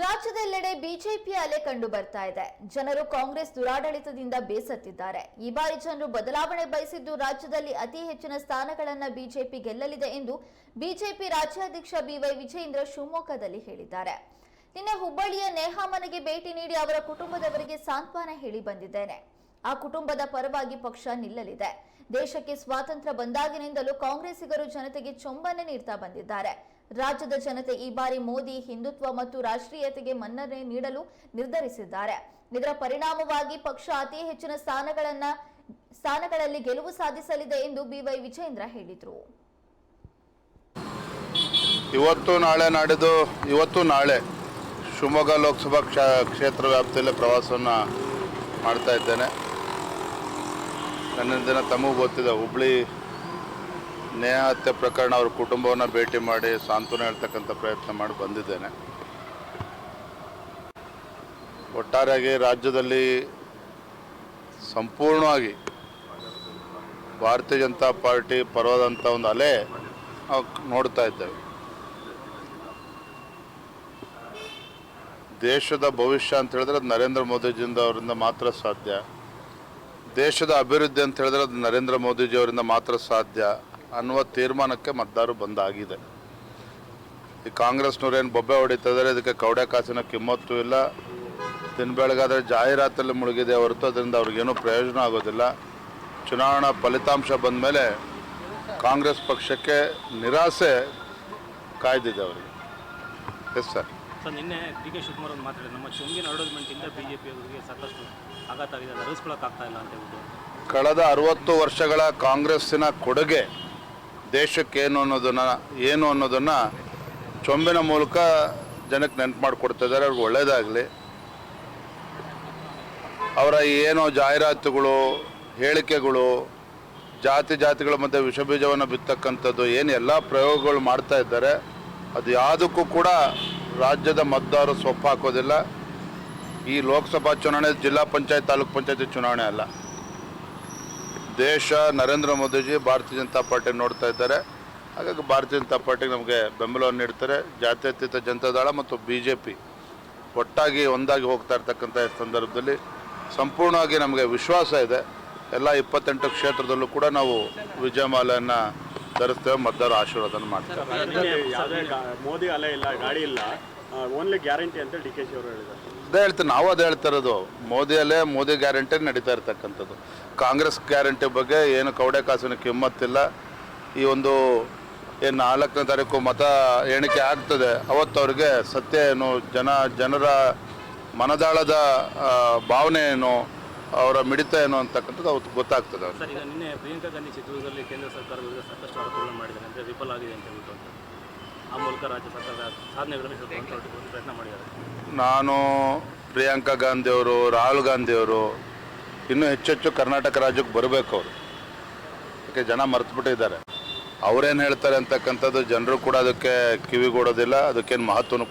ರಾಜ್ಯದೆಲ್ಲೆಡೆ ಬಿಜೆಪಿ ಅಲೆ ಕಂಡು ಬರ್ತಾ ಇದೆ. ಜನರು ಕಾಂಗ್ರೆಸ್ ದುರಾಡಳಿತದಿಂದ ಬೇಸತ್ತಿದ್ದಾರೆ. ಈ ಬಾರಿ ಜನರು ಬದಲಾವಣೆ ಬಯಸಿದ್ದು ರಾಜ್ಯದಲ್ಲಿ ಅತಿ ಹೆಚ್ಚಿನ ಸ್ಥಾನಗಳನ್ನ ಬಿಜೆಪಿ ಗೆಲ್ಲಲಿದೆ ಎಂದು ಬಿಜೆಪಿ ರಾಜ್ಯಾಧ್ಯಕ್ಷ ಬಿವೈ ವಿಜಯೇಂದ್ರ ಶಿವಮೊಗ್ಗದಲ್ಲಿ ಹೇಳಿದ್ದಾರೆ. ನಿನ್ನೆ ಹುಬ್ಬಳ್ಳಿಯ ನೇಹಾ ಮನೆಗೆ ಭೇಟಿ ನೀಡಿ ಅವರ ಕುಟುಂಬದವರಿಗೆ ಸಾಂತ್ವನ ಹೇಳಿ ಬಂದಿದ್ದೇನೆ. ಆ ಕುಟುಂಬದ ಪರವಾಗಿ ಪಕ್ಷ ನಿಲ್ಲಲಿದೆ. ದೇಶಕ್ಕೆ ಸ್ವಾತಂತ್ರ್ಯ ಬಂದಾಗಿನಿಂದಲೂ ಕಾಂಗ್ರೆಸ್ಸಿಗರು ಜನತೆಗೆ ಚೊಂಬನೆ ನೀಡ್ತಾ ಬಂದಿದ್ದಾರೆ. ರಾಜ್ಯದ ಜನತೆ ಈ ಬಾರಿ ಮೋದಿ ಹಿಂದುತ್ವ ಮತ್ತು ರಾಷ್ಟ್ರೀಯತೆಗೆ ಮನ್ನಣೆ ನೀಡಲು ನಿರ್ಧರಿಸಿದ್ದಾರೆ. ಇದರ ಪರಿಣಾಮವಾಗಿ ಪಕ್ಷ ಅತಿ ಹೆಚ್ಚಿನ ಸ್ಥಾನಗಳನ್ನ, ಸ್ಥಾನಗಳಲ್ಲಿ ಗೆಲುವು ಸಾಧಿಸಲಿದೆ ಎಂದು ಬಿವೈ ವಿಜೇಂದ್ರ ಹೇಳಿದರು. ಇವತ್ತು ನಾಳೆ ನಾಡಿದ್ದು ಇವತ್ತು ನಾಳೆ ಶಿವಮೊಗ್ಗ ಲೋಕಸಭಾ ಕ್ಷ, ಕ್ಷೇತ್ರ ವ್ಯಾಪ್ತಿಯಲ್ಲಿ ಪ್ರವಾಸವನ್ನು ಮಾಡ್ತಾ ಇದ್ದೇನೆ. ನನ್ನ ದಿನ ತಮಗೂ ಗೊತ್ತಿದೆ, ಹುಬ್ಳಿ ನೇಹ ಹತ್ಯೆ ಪ್ರಕರಣ ಅವ್ರ ಕುಟುಂಬವನ್ನು ಭೇಟಿ ಮಾಡಿ ಸಾಂತ್ವನ ಹೇಳ್ತಕ್ಕಂಥ ಪ್ರಯತ್ನ ಮಾಡಿ ಬಂದಿದ್ದೇನೆ. ಒಟ್ಟಾರೆಯಾಗಿ ರಾಜ್ಯದಲ್ಲಿ ಸಂಪೂರ್ಣವಾಗಿ ಭಾರತೀಯ ಜನತಾ ಪಾರ್ಟಿ ಪರವಾದಂಥ ಒಂದು ಅಲೆ ನೋಡ್ತಾ ಇದ್ದೇವೆ. ದೇಶದ ಭವಿಷ್ಯ ಅಂತ ಹೇಳಿದ್ರೆ ಅದು ನರೇಂದ್ರ ಮೋದಿಜಿಯಿಂದ ಅವರಿಂದ ಮಾತ್ರ ಸಾಧ್ಯ. ದೇಶದ ಅಭಿವೃದ್ಧಿ ಅಂತ ಹೇಳಿದ್ರೆ ಅದು ನರೇಂದ್ರ ಮೋದಿಜಿ ಅವರಿಂದ ಮಾತ್ರ ಸಾಧ್ಯ. ಅನ್ನುವ ತೀರ್ಮಾನಕ್ಕೆ ಮತದಾರರು ಬಂದಾಗಿದೆ. ಈ ಕಾಂಗ್ರೆಸ್ನವ್ರೇನು ಏನು ಬೊಬ್ಬೆ ಹೊಡಿತಾ ಇದ್ದಾರೆ ಇದಕ್ಕೆ ಕೌಡೆ ಕಾಸಿನ ಕಿಮ್ಮತ್ತು ಇಲ್ಲ. ದಿನ ಬೆಳಗಾದರೆ ಜಾಹೀರಾತಲ್ಲಿ ಮುಳುಗಿದೆ ಹೊರತು ಅದರಿಂದ ಅವ್ರಿಗೇನೂ ಪ್ರಯೋಜನ ಆಗೋದಿಲ್ಲ. ಚುನಾವಣಾ ಫಲಿತಾಂಶ ಬಂದ ಮೇಲೆ ಕಾಂಗ್ರೆಸ್ ಪಕ್ಷಕ್ಕೆ ನಿರಾಸೆ ಕಾಯ್ದಿದೆ ಅವರಿಗೆ. ಎಸ್ ಸರ್ ಸರ್ ನಿನ್ನೆ ಡಿ ಕೆ ಶಿವಕುಮಾರ್ ಮಾತಾಡಿದ್ರು ನಮ್ಮ ಚುಂಗಿನ ಬಿ ಜೆ ಪಿಯವರಿಗೆ ಸಾಕಷ್ಟು ಆಘಾತ ಆಗಿದೆ ಇಲ್ಲ ಅಂತ ಹೇಳ್ಬಿಟ್ಟು. ಕಳೆದ ಅರವತ್ತು ವರ್ಷಗಳ ಕಾಂಗ್ರೆಸ್ಸಿನ ಕೊಡುಗೆ ದೇಶಕ್ಕೇನು ಅನ್ನೋದನ್ನು, ಏನು ಅನ್ನೋದನ್ನು ಚೊಂಬಿನ ಮೂಲಕ ಜನಕ್ಕೆ ನೆನಪು ಮಾಡಿಕೊಡ್ತಾ ಇದ್ದಾರೆ, ಅವ್ರಿಗೆ ಒಳ್ಳೆಯದಾಗಲಿ ಅವರ ಏನೋ ಜಾಹೀರಾತುಗಳು, ಹೇಳಿಕೆಗಳು, ಜಾತಿ ಜಾತಿಗಳ ಮಧ್ಯೆ ವಿಷಬೀಜವನ್ನು ಬಿತ್ತಕ್ಕಂಥದ್ದು, ಏನು ಎಲ್ಲ ಪ್ರಯೋಗಗಳು ಮಾಡ್ತಾ ಇದ್ದಾರೆ. ಅದು ಯಾವುದಕ್ಕೂ ಕೂಡ ರಾಜ್ಯದ ಮತದಾರರು ಸೊಪ್ಪು ಹಾಕೋದಿಲ್ಲ. ಈ ಲೋಕಸಭಾ ಚುನಾವಣೆ, ಜಿಲ್ಲಾ ಪಂಚಾಯತ್, ತಾಲೂಕ್ ಪಂಚಾಯತಿ ಚುನಾವಣೆ ಅಲ್ಲ. ದೇಶ ನರೇಂದ್ರ ಮೋದಿಜಿ ಭಾರತೀಯ ಜನತಾ ಪಾರ್ಟಿ ನೋಡ್ತಾ ಇದ್ದಾರೆ. ಹಾಗಾಗಿ ಭಾರತೀಯ ಜನತಾ ಪಾರ್ಟಿಗೆ ನಮಗೆ ಬೆಂಬಲವನ್ನು ನೀಡ್ತಾರೆ. ಜಾತ್ಯತೀತ ಜನತಾದಳ ಮತ್ತು ಬಿ ಜೆ ಪಿ ಒಟ್ಟಾಗಿ ಒಂದಾಗಿ ಹೋಗ್ತಾ ಇರ್ತಕ್ಕಂಥ ಸಂದರ್ಭದಲ್ಲಿ ಸಂಪೂರ್ಣವಾಗಿ ನಮಗೆ ವಿಶ್ವಾಸ ಇದೆ. ಎಲ್ಲ ಇಪ್ಪತ್ತೆಂಟು ಕ್ಷೇತ್ರದಲ್ಲೂ ಕೂಡ ನಾವು ವಿಜಯಮಾಲೆಯನ್ನು ಧರಿಸ್ತೇವೆ, ಮತದಾರ ಆಶೀರ್ವಾದನ ಮಾಡ್ತೇವೆ. ಮೋದಿ ಅಲೆ ಇಲ್ಲ, ಗಾಡಿ ಇಲ್ಲ. ಓನ್ಲಿ ಗ್ಯಾರಂಟಿ ಅಂತ ಡಿ ಕೆ ಶಿ ಅವರು ಹೇಳಿದ್ದಾರೆ. ಅದೇ ಹೇಳ್ತೀನಿ ನಾವು ಅದೇ ಹೇಳ್ತಾ ಇರೋದು. ಮೋದಿಯಲ್ಲೇ ಮೋದಿ ಗ್ಯಾರಂಟಿ ನಡೀತಾ ಇರ್ತಕ್ಕಂಥದ್ದು. ಕಾಂಗ್ರೆಸ್ ಗ್ಯಾರಂಟಿ ಬಗ್ಗೆ ಏನು ಕೌಡೆ ಕಾಸಿನ ಕಿಮ್ಮತ್ತಿಲ್ಲ. ಈ ಒಂದು ಏನು ನಾಲ್ಕನೇ ತಾರೀಕು ಮತ ಎಣಿಕೆ ಆಗ್ತದೆ. ಅವತ್ತು ಅವ್ರಿಗೆ ಸತ್ಯ ಏನು ಜನ ಜನರ ಮನದಾಳದ ಆ, ಭಾವನೆ ಏನು ಅವರ ಮಿಡಿತ ಏನು ಅಂತಕ್ಕಂಥದ್ದು ಅವತ್ತು ಗೊತ್ತಾಗ್ತದೆ ಅವ್ರಿಗೆ. ಸರ್ ಈಗ ನಿನ್ನೆ ಪ್ರಿಯಾಂಕಾ ಗಾಂಧಿ ಚಿತ್ರದುರ್ಗದಲ್ಲಿ ಕೇಂದ್ರ ಸರ್ಕಾರದ ವಿರುದ್ಧ ಸಾಕಷ್ಟು ಆರೋಪಗಳನ್ನು ಮಾಡಿದ್ದಾರೆ. ಅಂದರೆ ವಿಫಲ ಆಗಿದೆ ಅಂತ ಹೇಳ್ಬಿಟ್ಟು ಅಂತ. ಆ ಮೂಲಕ ರಾಜ್ಯ ಸರ್ಕಾರದ ಸಾಧನೆಗಳನ್ನು ಪ್ರಯತ್ನ ಮಾಡಿದ್ದಾರೆ. ನಾನು ಪ್ರಿಯಾಂಕಾ ಗಾಂಧಿ ಅವರು ರಾಹುಲ್ ಗಾಂಧಿಯವರು, ಇನ್ನೂ ಹೆಚ್ಚೆಚ್ಚು ಕರ್ನಾಟಕ ರಾಜ್ಯಕ್ಕೆ ಬರಬೇಕು ಅವರು. ಯಾಕೆ ಜನ ಮರೆತುಬಿಟ್ಟಿದ್ದಾರೆ. ಅವ್ರೇನು ಹೇಳ್ತಾರೆ ಅಂತಕ್ಕಂಥದ್ದು ಜನರು ಕೂಡ ಅದಕ್ಕೆ ಕಿವಿಗೊಡೋದಿಲ್ಲ, ಅದಕ್ಕೇನು ಮಹತ್ವನೂ ಕೂಡ